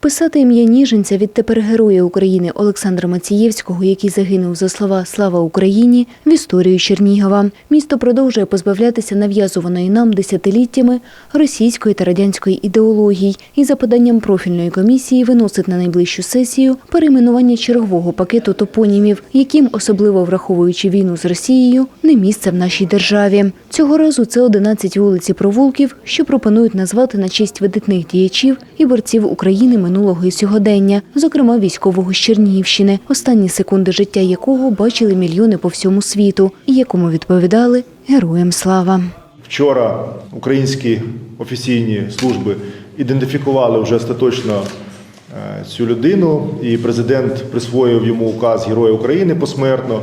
Вписати ім'я ніженця відтепер героя України Олександра Мацієвського, який загинув за слова Слава Україні в історію Чернігова. Місто продовжує позбавлятися нав'язуваної нам десятиліттями російської та радянської ідеології і за поданням профільної комісії виносить на найближчу сесію перейменування чергового пакету топонімів, яким, особливо враховуючи війну з Росією, не місце в нашій державі. Цього разу це 11 вулиць і провулків, що пропонують назвати на честь видатних діячів і борців України минулого і сьогодення, зокрема військового з Чернігівщини, останні секунди життя якого бачили мільйони по всьому світу, і якому відповідали героям слава. Вчора українські офіційні служби ідентифікували вже остаточно е, цю людину, і президент присвоїв йому указ Героя України посмертно.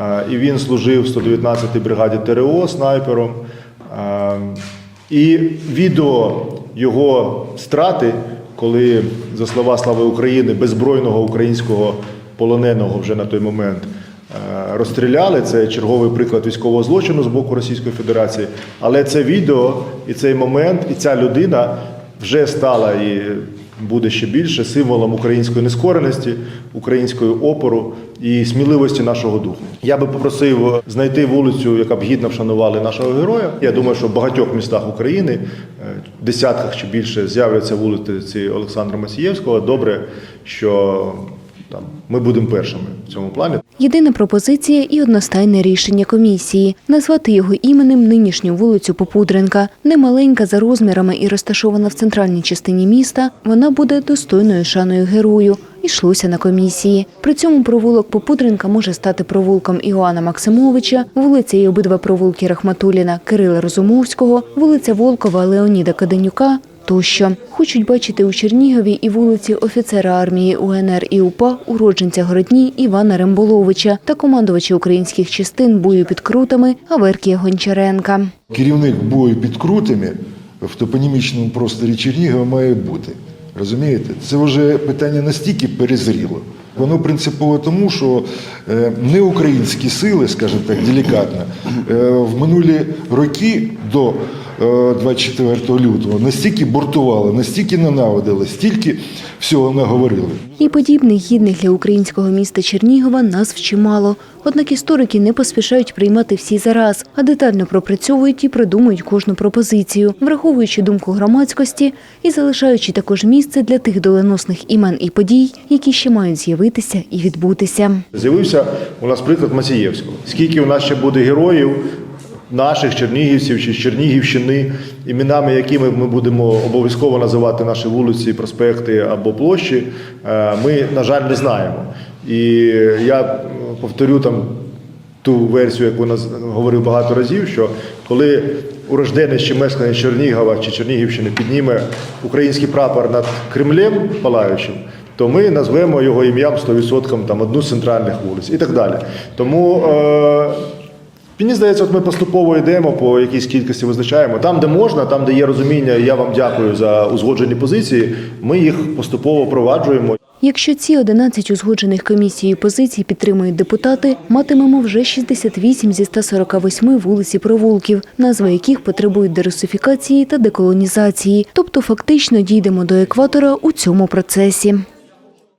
Е, І він служив в 119-й бригаді ТРО снайпером. Е, І відео його страти, коли, за слова Слави України, беззбройного українського полоненого вже на той момент е, розстріляли. Це черговий приклад військового злочину з боку Російської Федерації. Але це відео і цей момент, і ця людина вже стала і буде ще більше символом української нескореності, української опору і сміливості нашого духу. Я би попросив знайти вулицю, яка б гідно вшанували нашого героя. Я думаю, що в багатьох містах України, в десятках чи більше, з'являться вулиці Олександра Масієвського. Добре, що там ми будемо першими в цьому плані. Єдина пропозиція і одностайне рішення комісії назвати його іменем нинішню вулицю Попудренка. Немаленька за розмірами і розташована в центральній частині міста. Вона буде достойною шаною герою. Ішлося на комісії. При цьому провулок Попудренка може стати провулком Іоанна Максимовича, вулиця і обидва провулки Рахматуліна, Кирила Розумовського, вулиця Волкова, Леоніда Каденюка. Тощо хочуть бачити у Чернігові і вулиці офіцера армії УНР і УПА, уродженця Городні Івана Ремболовича та командувача українських частин бою під крутами Аверкія Гончаренка. Керівник бою під крутими в топонімічному просторі Чернігова має бути. Розумієте? Це вже питання настільки перезріло. Воно принципово тому, що е, не українські сили, скажімо так, делікатно, е, в минулі роки до е, 24 лютого настільки бортували, настільки ненавидили, стільки всього наговорили. І подібних гідних для українського міста Чернігова назв чимало. Однак історики не поспішають приймати всі зараз, а детально пропрацьовують і продумують кожну пропозицію, враховуючи думку громадськості і залишаючи також місце для тих доленосних імен і подій, які ще мають з'явитися і відбутися. З'явився у нас приклад Масієвського. Скільки у нас ще буде героїв, наших чернігівців чи з Чернігівщини, іменами якими ми будемо обов'язково називати наші вулиці, проспекти або площі, е, ми, на жаль, не знаємо. І я повторю там ту версію, яку нас говорив багато разів, що коли урожденець чи мешканець Чернігова чи Чернігівщини підніме український прапор над Кремлем палаючим, то ми назвемо його ім'ям 100% там одну з центральних вулиць і так далі. Тому е, Мені здається, от ми поступово йдемо по якійсь кількості визначаємо. Там, де можна, там, де є розуміння, я вам дякую за узгоджені позиції. Ми їх поступово впроваджуємо. Якщо ці 11 узгоджених комісією позицій підтримують депутати, матимемо вже 68 зі 148 вулиць і провулків, назви яких потребують дерусифікації та деколонізації. Тобто фактично дійдемо до екватора у цьому процесі.